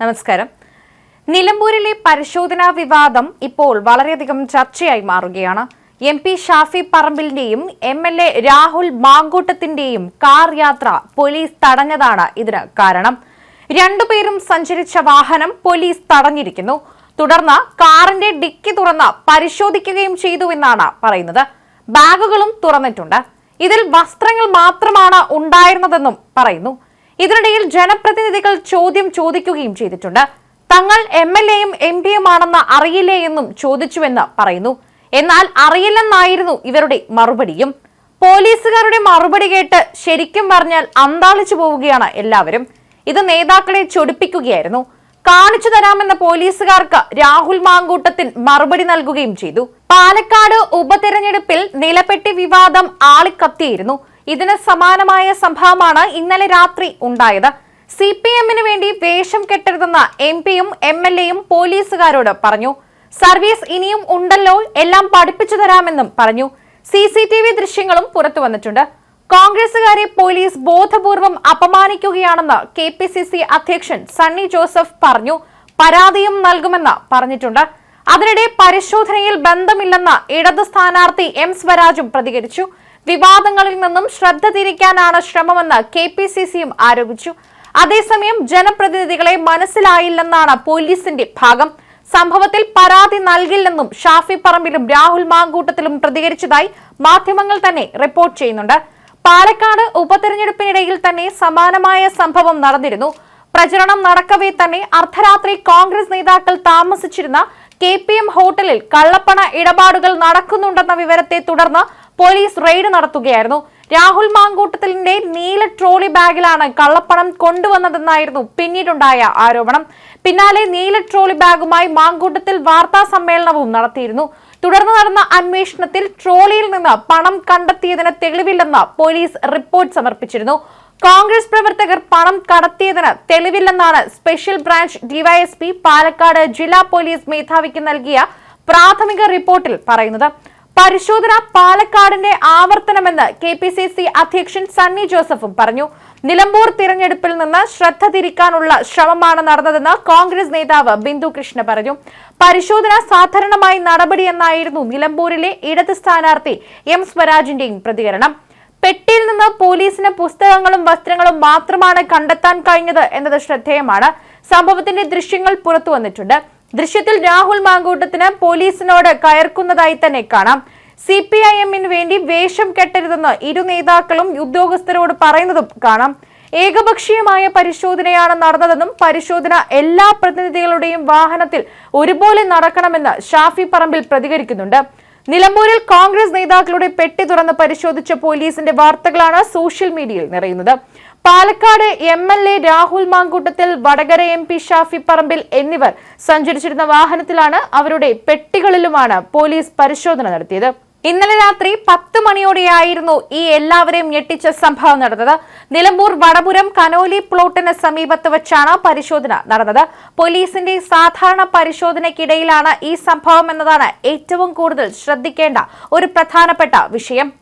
നമസ്കാരം. നിലമ്പൂരിലെ പരിശോധനാ വിവാദം ഇപ്പോൾ വളരെയധികം ചർച്ചയായി മാറുകയാണ്. എം പി ഷാഫി പറമ്പിലിന്റെയും എം എൽ എ രാഹുൽ മാങ്കൂട്ടത്തിന്റെയും കാർ യാത്ര പോലീസ് തടഞ്ഞതാണ് ഇതിന് കാരണം. രണ്ടുപേരും സഞ്ചരിച്ച വാഹനം പോലീസ് തടഞ്ഞിരിക്കുന്നു. തുടർന്ന് കാറിന്റെ ഡിക്കി തുറന്ന് പരിശോധിക്കുകയും ചെയ്തുവെന്നാണ് പറയുന്നത്. ബാഗുകളും തുറന്നിട്ടുണ്ട്. ഇതിൽ വസ്ത്രങ്ങൾ മാത്രമാണ് ഉണ്ടായിരുന്നതെന്നും പറയുന്നു. ഇതിനിടയിൽ ജനപ്രതിനിധികൾ ചോദ്യം ചോദിക്കുകയും ചെയ്തിട്ടുണ്ട്. തങ്ങൾ എം എൽ എയും എം പിയുമാണെന്ന് അറിയില്ലേ എന്നും ചോദിച്ചുവെന്ന് പറയുന്നു. എന്നാൽ അറിയില്ലെന്നായിരുന്നു ഇവരുടെ മറുപടിയും. പോലീസുകാരുടെ മറുപടി കേട്ട് ശരിക്കും പറഞ്ഞാൽ അന്താളിച്ചു പോവുകയാണ് എല്ലാവരും. ഇത് നേതാക്കളെ ചൊടിപ്പിക്കുകയായിരുന്നു. കാണിച്ചു തരാമെന്ന പോലീസുകാർക്ക് രാഹുൽ മാങ്കൂട്ടത്തിൽ മറുപടി നൽകുകയും ചെയ്തു. പാലക്കാട് ഉപതെരഞ്ഞെടുപ്പിൽ നിലപ്പെട്ടി വിവാദം ആളിക്കത്തിയിരുന്നു. ഇതിന് സമാനമായ സംഭവമാണ് ഇന്നലെ രാത്രി ഉണ്ടായത്. സി പി എമ്മിന് വേണ്ടി വേഷം കെട്ടരുതെന്ന് എം പിയും എം എൽ എയും പോലീസുകാരോട് പറഞ്ഞു. സർവീസ് ഇനിയും ഉണ്ടല്ലോ എല്ലാം പഠിപ്പിച്ചു തരാമെന്നും പറഞ്ഞു. സി സി ടി വി ദൃശ്യങ്ങളും പുറത്തു വന്നിട്ടുണ്ട്. കോൺഗ്രസുകാരെ പോലീസ് ബോധപൂർവം അപമാനിക്കുകയാണെന്ന് കെ പി സി സി അധ്യക്ഷൻ സണ്ണി ജോസഫ് പറഞ്ഞു. പരാതിയും നൽകുമെന്ന് പറഞ്ഞിട്ടുണ്ട്. അതിനിടെ പരിശോധനയിൽ ബന്ധമില്ലെന്ന് ഇടത് സ്ഥാനാർത്ഥി എം സ്വരാജും പ്രതികരിച്ചു. വിവാദങ്ങളിൽ നിന്നും ശ്രദ്ധ തിരിക്കാനാണ് ശ്രമമെന്ന് കെ പി സി സിയും ആരോപിച്ചു. അതേസമയം ജനപ്രതിനിധികളെ മനസ്സിലായില്ലെന്നാണ് പോലീസിന്റെ ഭാഗം. സംഭവത്തിൽ പരാതി നൽകില്ലെന്നും ഷാഫി പറമ്പിലും രാഹുൽ മാങ്കൂട്ടത്തിലും പ്രതികരിച്ചതായി മാധ്യമങ്ങൾ തന്നെ റിപ്പോർട്ട് ചെയ്യുന്നുണ്ട്. പാലക്കാട് ഉപതെരഞ്ഞെടുപ്പിനിടയിൽ തന്നെ സമാനമായ സംഭവം നടന്നിരുന്നു. പ്രചരണം നടക്കവേ തന്നെ അർദ്ധരാത്രി കോൺഗ്രസ് നേതാക്കൾ താമസിച്ചിരുന്ന കെ പി എം ഹോട്ടലിൽ കള്ളപ്പണ ഇടപാടുകൾ നടക്കുന്നുണ്ടെന്ന വിവരത്തെ തുടർന്ന് പോലീസ് റെയ്ഡ് നടത്തുകയായിരുന്നു. രാഹുൽ മാങ്കൂട്ടത്തിലിന്റെ നീല ട്രോളി ബാഗിലാണ് കള്ളപ്പണം കൊണ്ടുവന്നതെന്നായിരുന്നു പിന്നീടുണ്ടായ ആരോപണം. പിന്നാലെ നീല ട്രോളി ബാഗുമായി മാങ്കൂട്ടത്തിൽ വാർത്താ സമ്മേളനവും നടത്തിയിരുന്നു. തുടർന്ന് നടന്ന അന്വേഷണത്തിൽ ട്രോളിയിൽ നിന്ന് പണം കണ്ടെത്തിയതിന് തെളിവില്ലെന്ന് പോലീസ് റിപ്പോർട്ട് സമർപ്പിച്ചിരുന്നു. കോൺഗ്രസ് പ്രവർത്തകർ പണം കടത്തിയതിന് തെളിവില്ലെന്നാണ് സ്പെഷ്യൽ ബ്രാഞ്ച് ഡിവൈഎസ്പി പാലക്കാട് ജില്ലാ പോലീസ് മേധാവിക്ക് നൽകിയ പ്രാഥമിക റിപ്പോർട്ടിൽ പറയുന്നത്. പരിശോധന പാലക്കാടിന്റെ ആവർത്തനമെന്ന് കെ പി സി സി അധ്യക്ഷൻ സണ്ണി ജോസഫും പറഞ്ഞു. നിലമ്പൂർ തിരഞ്ഞെടുപ്പിൽ നിന്ന് ശ്രദ്ധ തിരിക്കാനുള്ള ശ്രമമാണ് നടന്നതെന്ന് കോൺഗ്രസ് നേതാവ് ബിന്ദു കൃഷ്ണ പറഞ്ഞു. പരിശോധന സാധാരണമായി നടപടിയെന്നായിരുന്നു നിലമ്പൂരിലെ ഇടത് സ്ഥാനാർത്ഥി എം സ്വരാജിന്റെയും പ്രതികരണം. പെട്ടിയിൽ നിന്ന് പോലീസിന് പുസ്തകങ്ങളും വസ്ത്രങ്ങളും മാത്രമാണ് കണ്ടെത്താൻ കഴിഞ്ഞത് എന്നത് ശ്രദ്ധേയമാണ്. സംഭവത്തിന്റെ ദൃശ്യങ്ങൾ പുറത്തു വന്നിട്ടുണ്ട് ദൃശ്യത്തിൽ രാഹുൽ മാങ്കൂട്ടത്തിന് പോലീസിനോട് കയർക്കുന്നതായി തന്നെ കാണാം. സി പി ഐ എമ്മിന് വേണ്ടി വേഷം കെട്ടരുതെന്ന് ഇരു നേതാക്കളും ഉദ്യോഗസ്ഥരോട് പറയുന്നതും കാണാം. ഏകപക്ഷീയമായ പരിശോധനയാണ് നടന്നതെന്നും പരിശോധന എല്ലാ പ്രതിനിധികളുടെയും വാഹനത്തിൽ ഒരുപോലെ നടക്കണമെന്ന് ഷാഫി പറമ്പിൽ പ്രതികരിക്കുന്നുണ്ട്. നിലമ്പൂരിൽ കോൺഗ്രസ് നേതാക്കളുടെ പെട്ടി തുറന്ന് പരിശോധിച്ച പോലീസിന്റെ വാർത്തകളാണ് സോഷ്യൽ മീഡിയയിൽ നിറയുന്നത്. Palakkad M L A Rahul Mamkootathil Vadakara M P Shafi Parambil എന്നിവർ സഞ്ചരിച്ചിരുന്ന വാഹനത്തിലാണ് അവരുടെ പെട്ടികളിലുമാണ് പോലീസ് പരിശോധന നടത്തിയത്. ഇന്നലെ രാത്രി പത്ത് മണിയോടെയായിരുന്നു ഈ എല്ലാവരെയും ഞെട്ടിച്ച സംഭവം നടന്നത്. നിലമ്പൂർ വടപുരം കനോലി പ്ലോട്ടിന് സമീപത്ത് വെച്ചാണ് പരിശോധന നടന്നത്. പോലീസിന്റെ സാധാരണ പരിശോധനയ്ക്കിടയിലാണ് ഈ സംഭവം എന്നതാണ് ഏറ്റവും കൂടുതൽ ശ്രദ്ധിക്കേണ്ട ഒരു പ്രധാനപ്പെട്ട വിഷയം.